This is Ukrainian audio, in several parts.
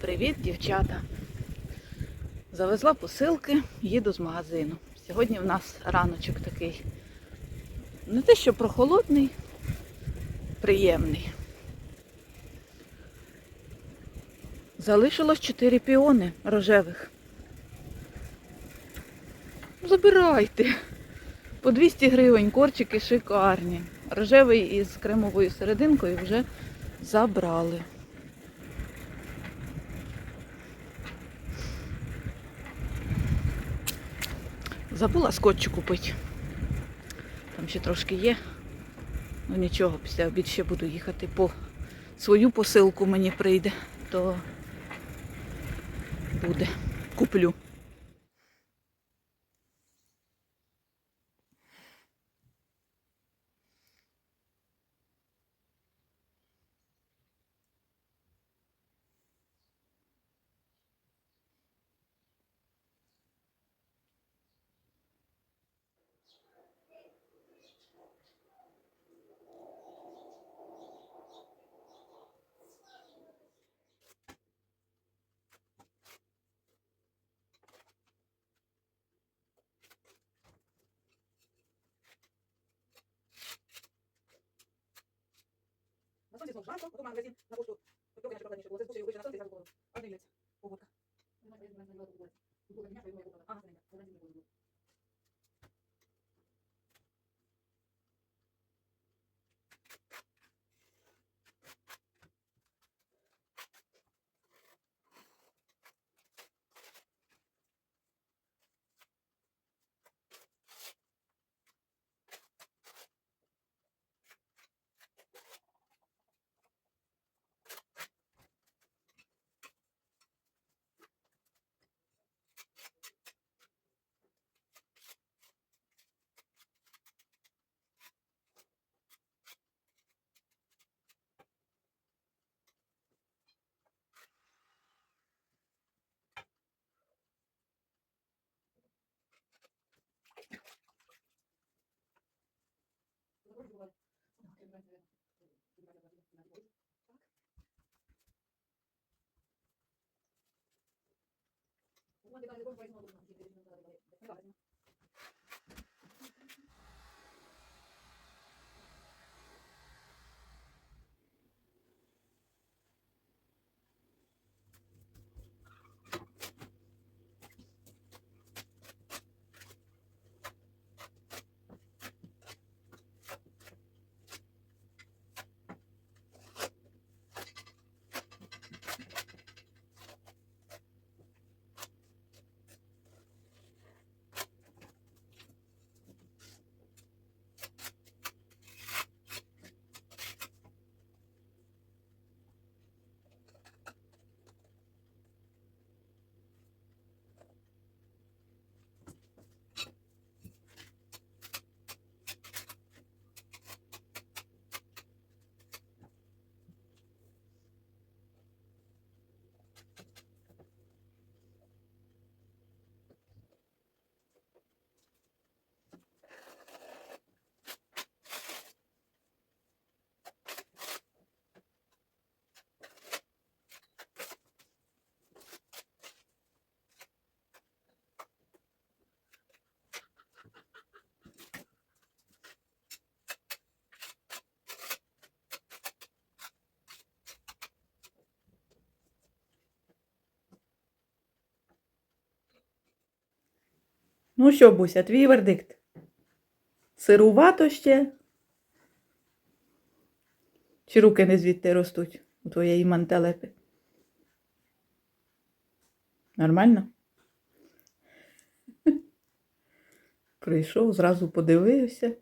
Привіт, дівчата! Завезла посилки, їду з магазину. Сьогодні в нас раночок такий. Не те, що прохолодний, приємний. Залишилось 4 піони рожевих. Забирайте. По 200 гривень корчики шикарні. Рожевий із кремовою серединкою вже забрали. Забула скотчу купити. Там ще трошки є. Ну нічого, після обід ще буду їхати по свою посилку мені прийде, то буде. Куплю. Знову жарко, потім магазин на пошту. Трохи наче прокладніше було. Це спустя його вище на сонце і зразу холодно. А дивляться. Погодка. Ага, це Ну що, Буся, твій вердикт? Сирувато ще? Чи руки не звідти ростуть у твоєї мантелепи? Нормально? Прийшов, зразу подивився.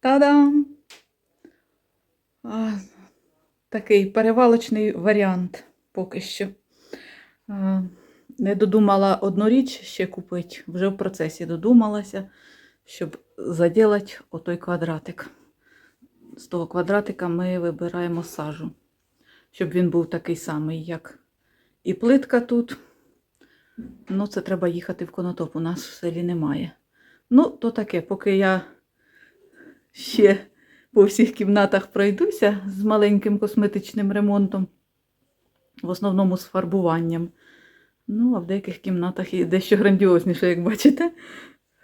Та-дам! Такий перевалочний варіант поки що. Не додумала одну річ ще купити, вже в процесі додумалася, щоб заділати отой квадратик. З того квадратика ми вибираємо сажу, щоб він був такий самий, як і плитка тут. Ну, це треба їхати в конотоп, у нас в селі немає. Ну, то таке, поки я ще по всіх кімнатах пройдуся з маленьким косметичним ремонтом, в основному з фарбуванням. Ну, а в деяких кімнатах і дещо грандіозніше, як бачите.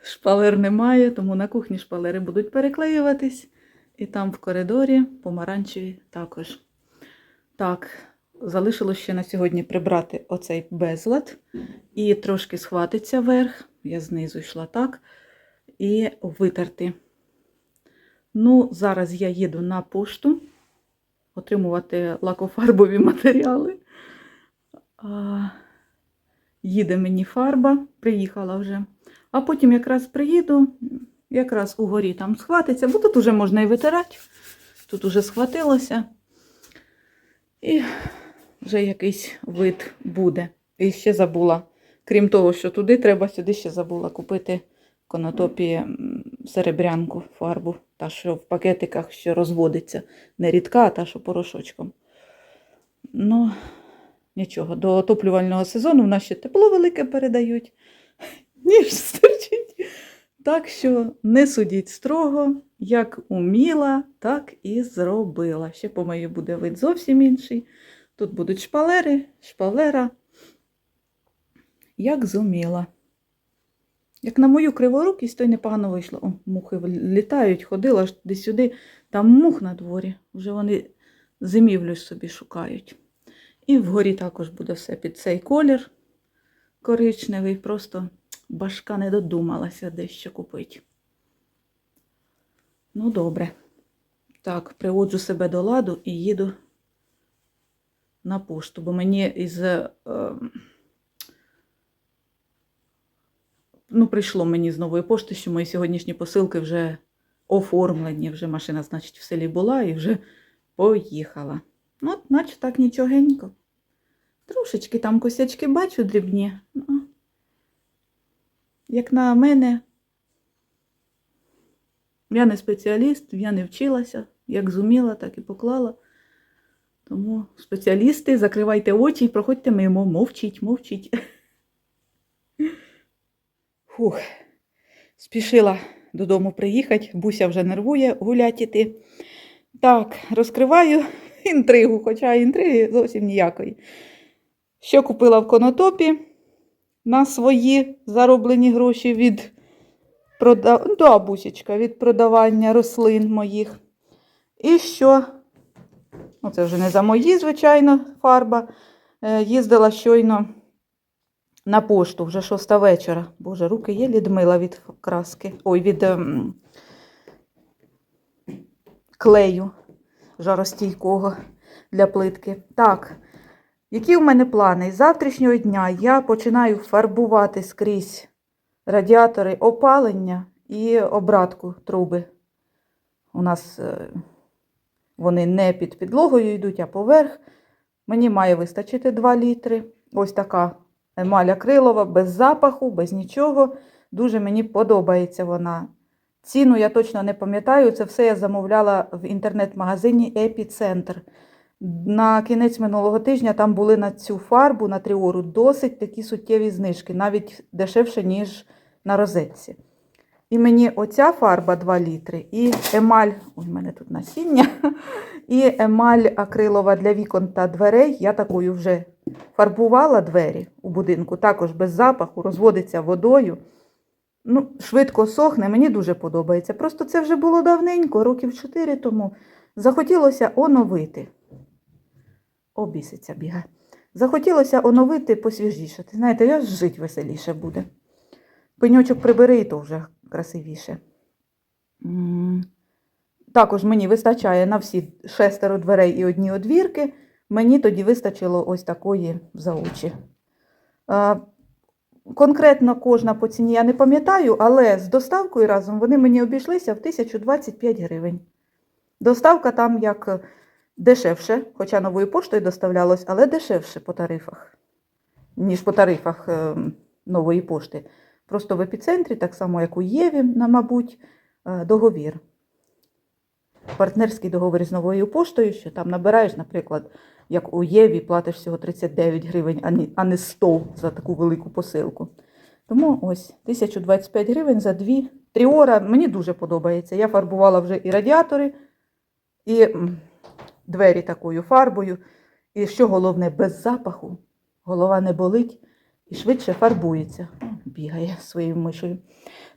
Шпалер немає, тому на кухні шпалери будуть переклеюватись. І там в коридорі помаранчеві також. Так, залишилось ще на сьогодні прибрати оцей безлад і трошки схватиться вверх. Я знизу йшла так. І витерти. Ну, зараз я їду на пошту отримувати лакофарбові матеріали. Їде мені фарба, приїхала вже. А потім якраз приїду, якраз угорі там схватиться, бо тут вже можна і витирати. Тут уже схватилося. І вже якийсь вид буде. І ще забула. Крім того, що туди треба, сюди ще забула купити конотопі серебрянку фарбу, та, що в пакетиках що розводиться. Не рідка, а та, що порошочком. Ну, нічого, до отоплювального сезону в нас ще тепло велике передають, ніж стерчить. Так що не судіть строго, як уміла, так і зробила. Ще по моїй буде вид зовсім інший. Тут будуть шпалери, шпалера, як зуміла. Як на мою криворукість, то й непогано вийшло. О, мухи літають, ходила аж туди-сюди. Там мух на дворі. Вже вони зимівлю собі шукають. І вгорі також буде все під цей колір коричневий. Просто башка не додумалася дещо купити. Ну, добре. Так, приводжу себе до ладу і їду на пошту, бо мені із. Е, ну, прийшло мені з нової пошти, що мої сьогоднішні посилки вже оформлені, вже машина, значить, в селі була і вже поїхала. Ну, от, наче так нічогенько. Трошечки там косячки бачу дрібні. Ну, як на мене, я не спеціаліст, я не вчилася, як зуміла, так і поклала. Тому спеціалісти, закривайте очі і проходьте мимо, мовчіть, мовчіть. Фух, спішила додому приїхати, Буся вже нервує гулять іти. Так, розкриваю інтригу, хоча інтриги зовсім ніякої. Що купила в конотопі на свої зароблені гроші від прода... да, бусечка, від продавання рослин моїх. І що? Ну, це вже не за мої, звичайно, фарба. Е, Їздила щойно на пошту, вже шоста вечора. Боже, руки є відмила від краски. Ой, від ем, клею жаростійкого для плитки. Так, які в мене плани? З завтрашнього дня я починаю фарбувати скрізь радіатори опалення і обратку труби. У нас е, вони не під підлогою йдуть, а поверх. Мені має вистачити 2 літри. Ось така емаль акрилова, без запаху, без нічого. Дуже мені подобається вона. Ціну я точно не пам'ятаю, це все я замовляла в інтернет-магазині Епіцентр. На кінець минулого тижня там були на цю фарбу, на тріору, досить такі суттєві знижки, навіть дешевше, ніж на розетці. І мені оця фарба 2 літри, і емаль, ой, у мене тут насіння, і емаль акрилова для вікон та дверей. Я такою вже фарбувала двері у будинку, також без запаху, розводиться водою. Ну, Швидко сохне, мені дуже подобається. Просто це вже було давненько, років 4 тому. Захотілося оновити. Обіситься бігає. Захотілося оновити посвіжішати. Знаєте, я жить веселіше буде. Пеньочок прибери, і то вже красивіше. Також мені вистачає на всі шестеро дверей і одні одвірки. Мені тоді вистачило ось такої за очі. Конкретно кожна по ціні я не пам'ятаю, але з доставкою разом вони мені обійшлися в 1025 гривень. Доставка там як е, дешевше, хоча новою поштою доставлялось, але дешевше по тарифах, ніж по тарифах е, нової пошти. Просто в епіцентрі, так само як у Єві, мабуть, е, договір. Партнерський договір з новою поштою, що там набираєш, наприклад, як у Єві платиш всього 39 гривень, а не- 100 за таку велику посилку. Тому ось 1025 гривень за дві тріора. Мені дуже подобається. Я фарбувала вже і радіатори, і двері такою фарбою. І що головне, без запаху. Голова не болить і швидше фарбується. Бігає своєю мишею.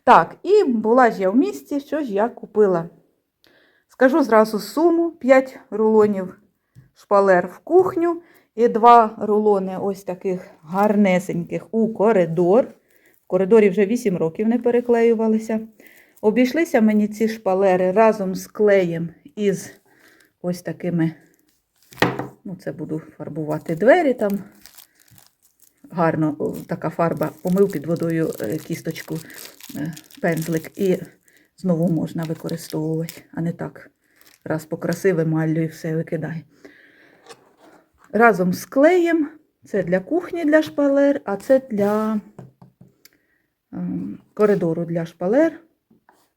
Так, і була ж я в місті, що ж я купила. Скажу зразу суму: 5 рулонів шпалер в кухню і 2 рулони ось таких гарнесеньких у коридор. В коридорі вже 8 років не переклеювалися. Обійшлися мені ці шпалери разом з клеєм із ось такими. Ну, це буду фарбувати двері там. Гарно така фарба, помив під водою е, кісточку, е, пензлик, і знову можна використовувати, а не так. Раз покрасив емаллю і все викидай. Разом з клеєм це для кухні для шпалер, а це для ем, коридору для шпалер.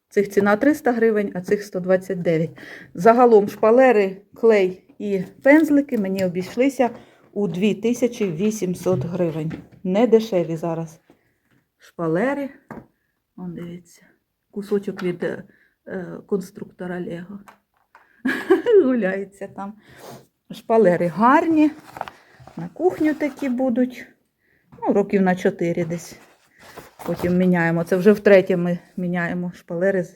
Цих ціна 300 гривень, а цих 129. Загалом шпалери, клей і пензлики мені обійшлися у 2800 гривень. Не дешеві зараз шпалери. Вон дивіться, кусочок від е, е, конструктора Лего. Гуляється там. Шпалери гарні. На кухню такі будуть. Ну, років на 4 десь. Потім міняємо. Це вже втретє ми міняємо шпалери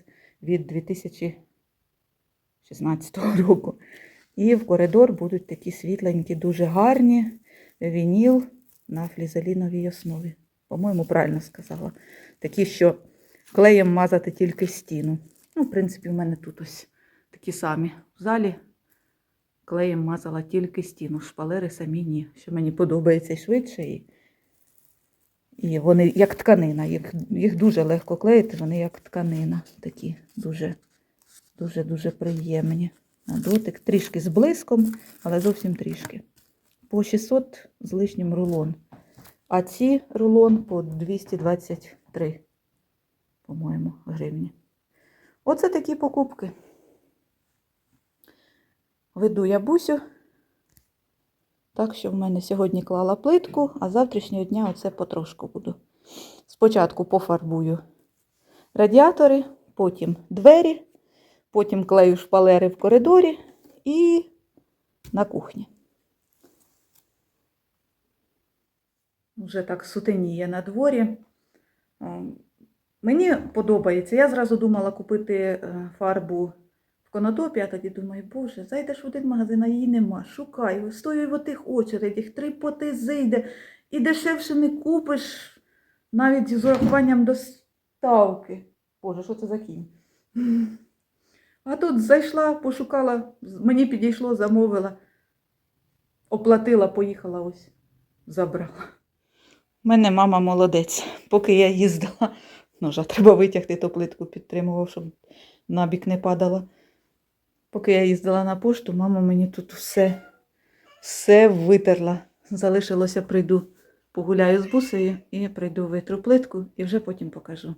від 2016 року. І в коридор будуть такі світленькі, дуже гарні. Вініл на флізеліновій основі. По-моєму, правильно сказала. Такі, що клеєм мазати тільки стіну. Ну, в принципі, в мене тут ось такі самі. В залі клеєм мазала тільки стіну. Шпалери самі ні. Що мені подобається швидше. І, і вони як тканина. Їх, їх дуже легко клеїти, вони як тканина. Такі дуже, дуже, дуже приємні. На дотик. Трішки з блиском, але зовсім трішки. По 600 з лишнім рулон. А ці рулон по 223, по-моєму, гривні. Оце такі покупки. Веду я бусю. Так що в мене сьогодні клала плитку, а завтрашнього дня оце потрошку буду. Спочатку пофарбую радіатори, потім двері, потім клею шпалери в коридорі і на кухні. Вже так сутеніє на дворі. Е, Мені подобається. Я зразу думала купити е, фарбу в конотопі, а тоді думаю, боже, зайдеш в один магазин, а її нема. Шукай, стою в тих очередях, три поти зайде, і дешевше не купиш, навіть з урахуванням доставки. Боже, що це за кінь? А тут зайшла, пошукала, мені підійшло, замовила, оплатила, поїхала ось, забрала. У мене мама молодець. Поки я їздила, ножа треба витягти ту плитку, підтримував, щоб набік не падала. Поки я їздила на пошту, мама мені тут все, все витерла. Залишилося, прийду, погуляю з бусею і прийду витру плитку і вже потім покажу.